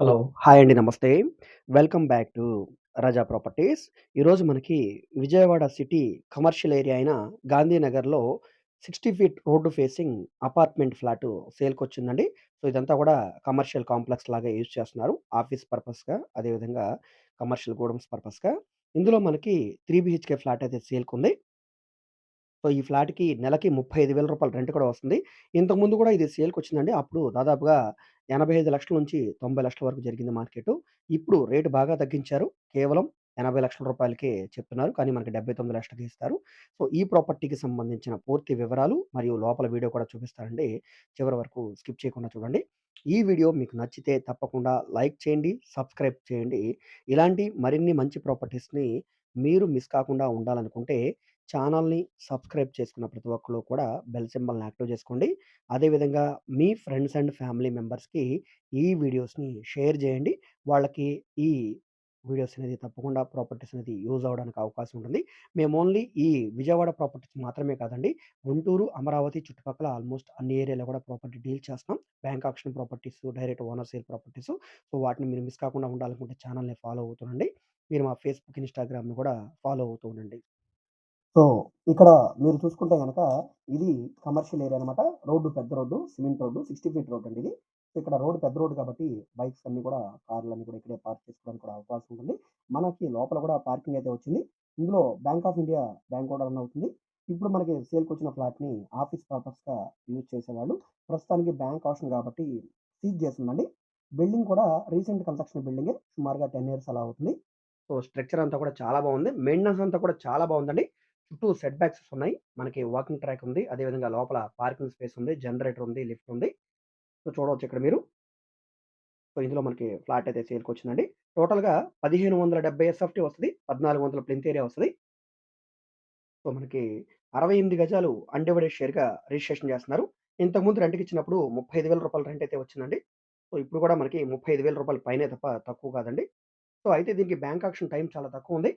Hello. Hi అండి. నమస్తే. Welcome back to Raza properties. ఈరోజు మనకి విజయవాడ సిటీ కమర్షియల్ ఏరియా అయిన గాంధీనగర్‌లో 60 feet road facing apartment flat సేల్‌కొచ్చిందండి. So, ఇదంతా కూడా కమర్షియల్ కాంప్లెక్స్ లాగా యూజ్ చేస్తున్నారు. ఆఫీస్ పర్పస్‌గా, అదేవిధంగా కమర్షియల్ గోడౌన్స్ పర్పస్‌గా. ఇందులో మనకి 3 బీహెచ్‌కే ఫ్లాట్ అయితే సేల్‌కుంది. సో, ఈ ఫ్లాట్‌కి నెలకి 35,000 రూపాయలు రెంట్ కూడా వస్తుంది. ఇంతకుముందు కూడా ఇది సేల్‌కొచ్చిందండి. అప్పుడు దాదాపుగా 85,00,000 నుంచి 90,00,000 వరకు జరిగింది మార్కెటు. ఇప్పుడు రేట్ బాగా తగ్గించారు. కేవలం ఎనభై లక్షల రూపాయలకే చెప్తున్నారు. కానీ మనకి 79,00,000కి ఇస్తారు. సో, ఈ ప్రాపర్టీకి సంబంధించిన పూర్తి వివరాలు మరియు లోపల వీడియో కూడా చూపిస్తానండి. చివరి వరకు స్కిప్ చేయకుండా చూడండి. ఈ వీడియో మీకు నచ్చితే తప్పకుండా లైక్ చేయండి, సబ్స్క్రైబ్ చేయండి. ఇలాంటి మరిన్ని మంచి ప్రాపర్టీస్‌ని మీరు మిస్ కాకుండా ఉండాలనుకుంటే ఛానల్‌ని సబ్స్క్రైబ్ చేసుకున్న ప్రతి ఒక్కరు కూడా బెల్ సింబల్‌ని యాక్టివ్ చేసుకోండి. అదేవిధంగా మీ ఫ్రెండ్స్ అండ్ ఫ్యామిలీ మెంబర్స్‌కి ఈ వీడియోస్‌ని షేర్ చేయండి. వాళ్ళకి ఈ వీడియోస్ అనేది తప్పకుండా ప్రాపర్టీస్ అనేది యూజ్ అవ్వడానికి అవకాశం ఉంటుంది. మేము ఓన్లీ ఈ విజయవాడ ప్రాపర్టీస్ మాత్రమే కాదండి. గుంటూరు, అమరావతి చుట్టుపక్కల ఆల్మోస్ట్ అన్ని ఏరియాలో కూడా ప్రాపర్టీ డీల్ చేస్తున్నాం. Bank option properties, direct owner sale properties. So, వాటిని మీరు మిస్ కాకుండా ఉండాలనుకుంటే ఛానల్‌ని ఫాలో అవుతుండండి. మీరు మా ఫేస్‌బుక్, ఇన్‌స్టాగ్రామ్‌ని కూడా ఫాలో అవుతూ ఉండండి. సో, ఇక్కడ మీరు చూసుకుంటే గనక ఇది కమర్షియల్ ఏరియా అనమాట. రోడ్డు పెద్ద road. Cement road. 60 feet road అండి ఇది. ఇక్కడ రోడ్ పెద్ద రోడ్ కాబట్టి బైక్స్ అన్నీ కూడా కార్‌లన్నీ కూడా ఇక్కడే పార్క్ చేసుకోవడానికి కూడా అవకాశం ఉంటుంది. మనకి లోపల కూడా పార్కింగ్ అయితే వచ్చింది. ఇందులో బ్యాంక్ ఆఫ్ ఇండియా బ్యాంక్ కూడా రన్ అవుతుంది. ఇప్పుడు మనకి సేల్‌కొచ్చిన ఫ్లాట్‌ని ఆఫీస్ పర్పస్‌గా యూజ్ చేసేవాళ్ళు. ప్రస్తుతానికి బ్యాంక్ ఆప్షన్ కాబట్టి సీజ్ చేసుందండి. బిల్డింగ్ కూడా రీసెంట్ కన్‌స్ట్రక్షన్ బిల్డింగే. సుమారుగా 10 ఇయర్స్ అలా అవుతుంది. సో, స్ట్రక్చర్ అంతా కూడా చాలా బాగుంది. మెయింటెనెన్స్ అంతా కూడా చాలా బాగుందండి. చుట్టూ సెట్ బ్యాక్స్ ఉన్నాయి. మనకి వాకింగ్ ట్రాక్ ఉంది. అదేవిధంగా లోపల పార్కింగ్ స్పేస్ ఉంది. జనరేటర్ ఉంది. లిఫ్ట్ ఉంది. సో, చూడవచ్చు ఇక్కడ మీరు. సో, ఇందులో మనకి ఫ్లాట్ అయితే సేల్కి వచ్చిందండి టోటల్‌గా 1570 ఎస్ఎఫ్‌టీ వస్తుంది పద్నాలుగు వందల ప్లింత్ ఏరియా వస్తుంది సో, మనకి 68 గజాలు అన్‌డివైడెడ్ షేర్‌గా రిజిస్ట్రేషన్ చేస్తున్నారు. ఇంతకుముందు రెంట్కి ఇచ్చినప్పుడు ముప్పై ఐదు వేల రూపాయలు రెంట్ అయితే వచ్చిందండి. సో, ఇప్పుడు కూడా మనకి ముప్పై ఐదు వేల రూపాయలు పైనే తప్ప తక్కువ కాదండి. సో, అయితే దీనికి బ్యాంక్ ఆక్షన్ టైం చాలా తక్కువ ఉంది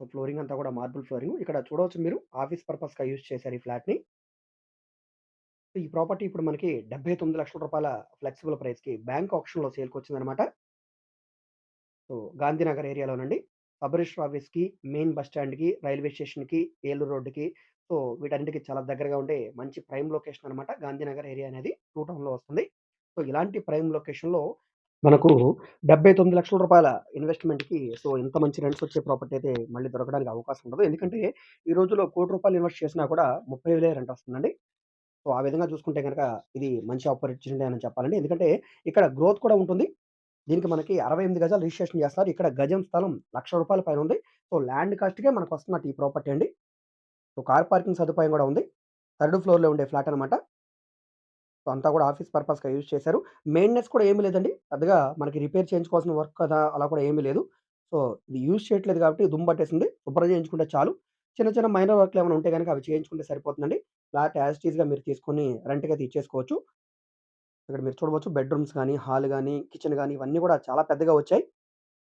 సో, ఫ్లోరింగ్ అంతా కూడా మార్బుల్ ఫ్లోరింగ్. ఇక్కడ చూడవచ్చు మీరు ఆఫీస్ పర్పస్‌గా యూజ్ చేశారు ఈ ఫ్లాట్‌ని. ఈ ప్రాపర్టీ ఇప్పుడు మనకి డెబ్బై తొమ్మిది లక్షల రూపాయల ఫ్లెక్సిబుల్ ప్రైస్‌కి బ్యాంక్ ఆప్షన్లో సేల్కి వచ్చిందనమాట సో, గాంధీనగర్ ఏరియాలోనండి. సబ్ రిజిస్టర్ ఆఫీస్‌కి, మెయిన్ బస్ స్టాండ్‌కి, రైల్వే స్టేషన్‌కి, ఏలూరు రోడ్డుకి సో, వీటన్నిటికి చాలా దగ్గరగా ఉండే మంచి ప్రైమ్ లొకేషన్ అనమాట. గాంధీనగర్ ఏరియా అనేది టూ టౌన్‌లో వస్తుంది. సో, ఇలాంటి ప్రైమ్ లొకేషన్‌లో మనకు డెబ్బై తొమ్మిది లక్షల రూపాయల ఇన్వెస్ట్‌మెంట్‌కి సో, ఇంత మంచి రెంట్స్ వచ్చే ప్రాపర్టీ అయితే మళ్ళీ దొరకడానికి అవకాశం ఉండదు. ఎందుకంటే ఈ రోజుల్లో కోటి రూపాయలు ఇన్వెస్ట్ చేసినా కూడా 30,000 రెంట్ వస్తుందండి. సో, ఆ విధంగా చూసుకుంటే కనుక ఇది మంచి ఆపర్చునిటీ అని చెప్పాలండి. ఎందుకంటే ఇక్కడ గ్రోత్ కూడా ఉంటుంది. దీనికి మనకి 68 గజాలు రిజిస్ట్రేషన్ చేస్తారు ఇక్కడ గజం స్థలం లక్ష రూపాయల పైన ఉంది. సో, ల్యాండ్ కాస్ట్‌కే మనకు వస్తున్నట్టు ఈ ప్రాపర్టీ అండి. సో, కార్ పార్కింగ్ సదుపాయం కూడా ఉంది. థర్డ్ ఫ్లోర్‌లో ఉండే ఫ్లాట్ అనమాట. సో, అంతా కూడా ఆఫీస్ పర్పస్‌గా యూజ్ చేశారు. మెయింటెనెన్స్ కూడా ఏమీ లేదండి. పెద్దగా మనకి రిపేర్ చేయించుకోవాల్సిన వర్క్ కదా! అలా కూడా ఏమీ లేదు. సో, ఇది యూజ్ చేయట్లేదు కాబట్టి దుమ్ము పట్టేసింది. శుభ్రం చేయించుకుంటే చాలు. చిన్న చిన్న మైనర్ వర్క్‌లు ఏమైనా ఉంటే గనక అవి చేయించుకుంటే సరిపోతుందండి. ఫ్లాట్ యాజ్ ఇట్ మీరు తీసుకొని రెంట్గా తీసేసుకోవచ్చు ఇక్కడ మీరు చూడవచ్చు బెడ్‌రూమ్స్ కానీ హాల్ కానీ కిచెన్ కానీ ఇవన్నీ కూడా చాలా పెద్దగా వచ్చాయి.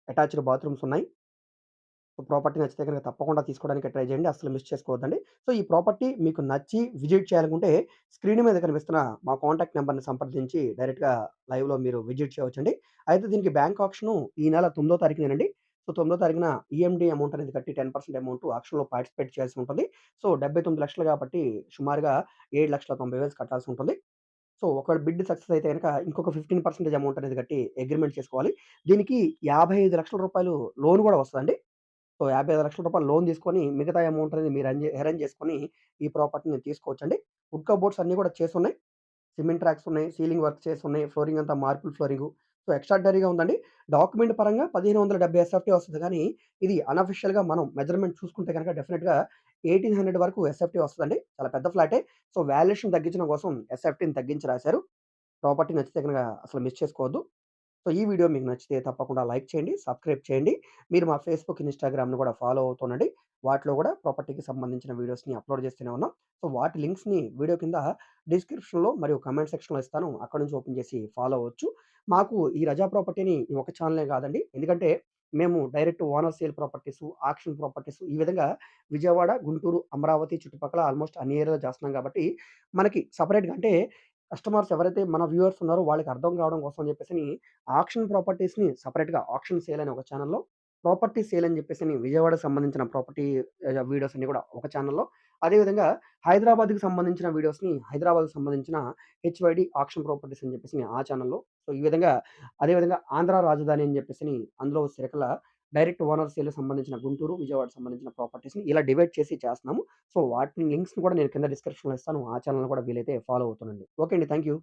అటాచ్డ్ బాత్రూమ్స్ ఉన్నాయి. సో, ప్రాపర్టీ నచ్చితే గనక తప్పకుండా తీసుకోవడానికి ట్రై చేయండి. అసలు మిస్ చేసుకోవద్దండి. సో, ఈ ప్రాపర్టీ మీకు నచ్చి విజిట్ చేయాలనుకుంటే స్క్రీన్ మీద కనిపిస్తున్న మా కాంటాక్ట్ నెంబర్ని సంప్రదించి డైరెక్ట్‌గా లైవ్‌లో మీరు విజిట్ చేయవచ్చండి. అయితే దీనికి బ్యాంక్ ఆప్షన్ ఈ నెల తొమ్మిదో తారీఖునేనండి. సో, తొమ్మిదో తారీఖున ఈఎండీ అమౌంట్ అనేది కట్టి 10% అమౌంట్ ఆక్షన్‌లో పార్టిసిపేట్ చేయాల్సి ఉంటుంది. సో, 79,00,000 కాబట్టి సుమారుగా 7,90,000 కట్టాల్సి ఉంటుంది. సో, ఒకవేళ బిడ్ సక్సెస్ అయితే కనుక ఇంకొక 15% అమౌంట్ అనేది కట్టి అగ్రిమెంట్ చేసుకోవాలి. దీనికి యాభై ఐదు లక్షల రూపాయలు లోన్ కూడా వస్తుందండి సో, యాభై ఐదు లక్షల రూపాయలు లోన్ తీసుకొని మిగతా అమౌంట్ అనేది మీరు అరేంజ్ అరేంజ్ చేసుకొని ఈ ప్రాపర్టీని తీసుకోవచ్చండి. వుడ్ కబోర్డ్స్ అన్నీ కూడా చేసున్నాయి. సిమెంట్ ట్రాక్స్ ఉన్నాయి. సీలింగ్ వర్క్ చేసున్నాయి. ఫ్లోరింగ్ అంతా మార్పుల్ ఫ్లోరింగ్ సో, ఎక్స్ట్రాడినరీగా ఉందండి. డాక్యుమెంట్ పరంగా 1570 ఎస్ఎఫ్‌టీ వస్తుంది కానీ ఇది అన్‌అఫిషియల్‌గా మనం మెజర్‌మెంట్ చూసుకుంటే గనక డెఫినిట్‌గా 1800 వరకు ఎస్ఎఫ్‌టీ వస్తుందండి చాలా పెద్ద ఫ్లాటే. సో, వాల్యుయేషన్ తగ్గించడం కోసం ఎస్ఎఫ్‌టీని తగ్గించి రాశారు. ప్రాపర్టీ నచ్చితే గనక అసలు మిస్ చేసుకోవద్దు. సో, ఈ వీడియో మీకు నచ్చితే తప్పకుండా లైక్ చేయండి. సబ్స్క్రైబ్ చేయండి. మీరు మా ఫేస్‌బుక్, ఇన్‌స్టాగ్రామ్‌ని కూడా ఫాలో అవుతుండండి. వాటిలో కూడా ప్రాపర్టీకి సంబంధించిన వీడియోస్‌ని అప్‌లోడ్ చేస్తూనే ఉన్నాం. సో, వాటి లింక్స్‌ని వీడియో కింద డిస్క్రిప్షన్‌లో మరియు కమెంట్ సెక్షన్‌లో ఇస్తాను. అక్కడ నుంచి ఓపెన్ చేసి ఫాలో అవ్వచ్చు. మాకు ఈ రజా ప్రాపర్టీని ఒక ఛానలే కాదండి. ఎందుకంటే మేము direct owner sale properties auction properties ఈ విధంగా విజయవాడ, గుంటూరు, అమరావతి చుట్టుపక్కల ఆల్మోస్ట్ అన్ని ఏరియాలో చేస్తున్నాం కాబట్టి మనకి సపరేట్గా అంటే కస్టమర్స్ ఎవరైతే మన వ్యూవర్స్ ఉన్నారో వాళ్ళకి అర్థం కావడం కోసం అని చెప్పేసి ఆక్షన్ ప్రాపర్టీస్‌ని సపరేట్గా ఆక్షన్ సేల్ అనే ఒక ఛానల్లో ప్రాపర్టీ సేల్ అని చెప్పేసి విజయవాడకు సంబంధించిన ప్రాపర్టీ వీడియోస్ అన్ని కూడా ఒక ఛానల్లో. అదేవిధంగా హైదరాబాద్‌కి సంబంధించిన వీడియోస్‌ని హైదరాబాద్‌కి సంబంధించిన హెచ్‌వైడి ఆక్షన్ ప్రాపర్టీస్ అని చెప్పేసి ఆ ఛానల్లో. సో, ఈ విధంగా అదే విధంగా ఆంధ్ర రాజధాని అని చెప్పేసి అందులో సిరకల డైరెక్ట్ ఓనర్ సేల్ సంబంధించిన గుంటూరు, విజయవాడ సంబంధించిన ప్రాపర్టీస్‌ని ఇలా డివైడ్ చేసి చేస్తున్నాము. సో, వాటిని లింక్స్‌ని కూడా నేను కింద డిస్క్రిప్షన్‌లో ఇస్తాను. ఆ ఛానల్ కూడా వీలైతే ఫాలో అవుతుండండి. ఓకే అండి. Thank you.